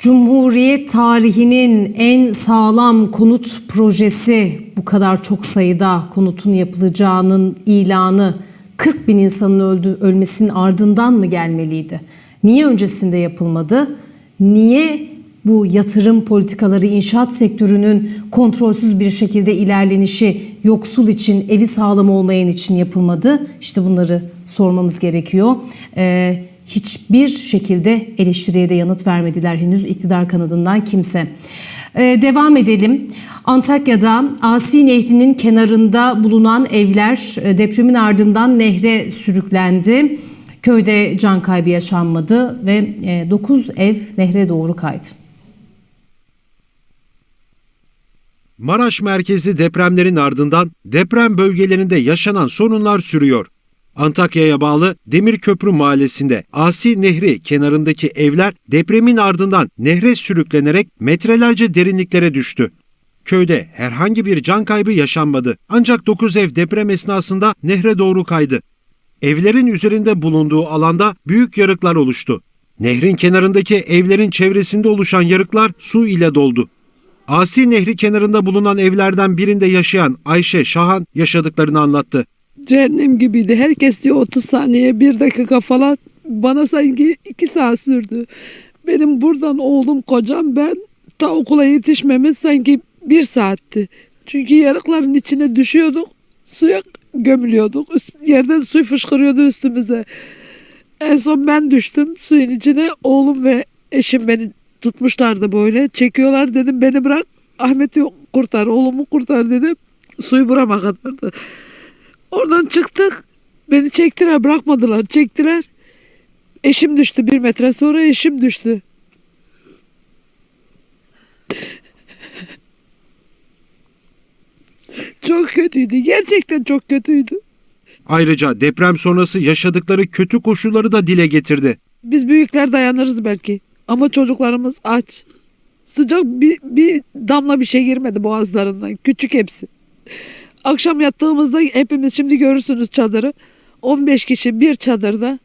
Cumhuriyet tarihinin en sağlam konut projesi bu kadar çok sayıda konutun yapılacağının ilanı 40 bin insanın öldü, ölmesinin ardından mı gelmeliydi? Niye öncesinde yapılmadı? Niye bu yatırım politikaları inşaat sektörünün kontrolsüz bir şekilde ilerlenişi yoksul için, evi sağlam olmayan için yapılmadı? İşte bunları sormamız gerekiyor. Ee, hiçbir şekilde eleştiriye de yanıt vermediler henüz iktidar kanadından kimse. Ee, devam edelim. Antakya'da Asi Nehri'nin kenarında bulunan evler e, depremin ardından nehre sürüklendi. Köyde can kaybı yaşanmadı ve 9 ev nehre doğru kaydı. Maraş merkezi depremlerin ardından deprem bölgelerinde yaşanan sorunlar sürüyor. Antakya'ya bağlı Demirköprü mahallesinde Asi Nehri kenarındaki evler depremin ardından nehre sürüklenerek metrelerce derinliklere düştü. Köyde herhangi bir can kaybı yaşanmadı ancak 9 ev deprem esnasında nehre doğru kaydı. Evlerin üzerinde bulunduğu alanda büyük yarıklar oluştu. Nehrin kenarındaki evlerin çevresinde oluşan yarıklar su ile doldu. Asi Nehri kenarında bulunan evlerden birinde yaşayan Ayşe Şahan yaşadıklarını anlattı. Cehennem gibiydi. Herkes diyor 30 saniye, bir dakika falan. Bana sanki 2 saat sürdü. Benim buradan oğlum kocam ben ta okula yetişmemiz sanki bir saatti. Çünkü yarıkların içine düşüyorduk. Suya gömülüyorduk. Üst, yerden su fışkırıyordu üstümüze. En son ben düştüm suyun içine. Oğlum ve eşim beni tutmuşlardı böyle. Çekiyorlar dedim beni bırak. Ahmet'i kurtar, oğlumu kurtar dedim. Suyu burama kadardı. Oradan çıktık. Beni çektiler bırakmadılar. Çektiler. Eşim düştü bir metre sonra eşim düştü. Çok kötüydü. Gerçekten çok kötüydü. Ayrıca deprem sonrası yaşadıkları kötü koşulları da dile getirdi. Biz büyükler dayanırız belki. Ama çocuklarımız aç. Sıcak bir, bir damla bir şey girmedi boğazlarından. Küçük hepsi. Akşam yattığımızda hepimiz şimdi görürsünüz çadırı. 15 kişi bir çadırda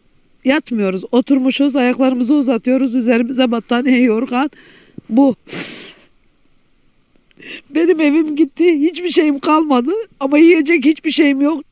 yatmıyoruz. Oturmuşuz ayaklarımızı uzatıyoruz. Üzerimize battaniye yorgan. Bu. Benim evim gitti. Hiçbir şeyim kalmadı. Ama yiyecek hiçbir şeyim yok.